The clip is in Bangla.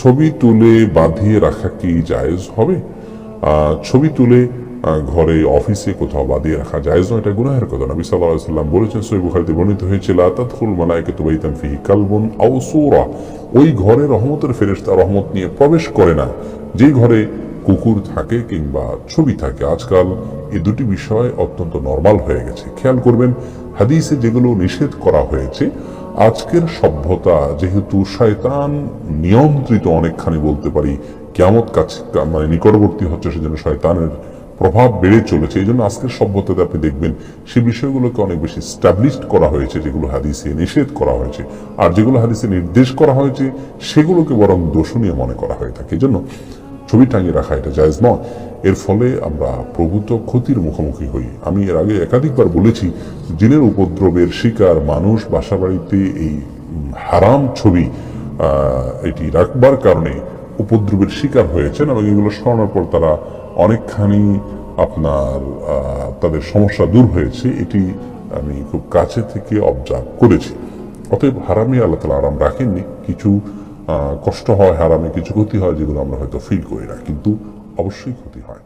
ছবি তুলে বাঁধিয়ে রাখা কি জায়েজ হবে? ছবি তুলে ঘরে অফিসে কোথাও বাঁধিয়ে রাখা জায়েজ নয়, এটা গুনাহের কথা। নবী আলাইহি সাল্লাম বলেছেন, সহিহ বুখারীতে বর্ণিত হয়েছে, লা তাদখুল মালাইকাতু বাইতান ফিহি কালবুন আও সূরা। ওই ঘরে রহমতের ফেরেশতা রহমত নিয়ে প্রবেশ করে না। যে ঘরে কুকুর থাকে কিংবা ছবি থাকে, আজকাল এই দুটি বিষয় অত্যন্ত নর্মাল হয়ে গেছে। খেয়াল করবেন, হাদিসে যেগুলো নিষেধ করা হয়েছে আজকের সভ্যতা, যেহেতু শয়তান নিয়ন্ত্রিত অনেকখানি বলতে পারি কেমত কাছে মানে নিকটবর্তী হচ্ছে, সেজন্য শয়তানের প্রভাব বেড়ে চলেছে। এই জন্য আজকের সভ্যতাতে আপনি দেখবেন সেই বিষয়গুলোকে অনেক বেশি স্টাবলিশড করা হয়েছে, যেগুলো হাদিসে নিষেধ করা হয়েছে। আর যেগুলো হাদিসে নির্দেশ করা হয়েছে, সেগুলোকে বরং দোষণীয় মনে করা হয়ে থাকে। এই জন্য ছবি টাঙিয়ে রাখা এটা জায়েজ নয়। এর ফলে আমরা প্রভূত ক্ষতির মুখোমুখি হই। আমি এর আগে একাধিকবার বলেছি, জিনের উপদ্রবের শিকার মানুষ বাসাবাড়িতে এই হারাম ছবি এটি রাখবার কারণে উপদ্রবের শিকার হয়েছেন এবং এগুলো সরানোর পর তারা অনেকখানি আপনার তাদের সমস্যা দূর হয়েছে। এটি আমি খুব কাছে থেকে অবজার্ভ করেছি। অতএব হারামে আল্লাহ তালা আরাম রাখেননি। কিছু কষ্ট হয় হারামে কিছু ক্ষতি হয় যেগুলো আমরা হয়তো ফিল করি না, কিন্তু অবশ্যই ক্ষতি হয়।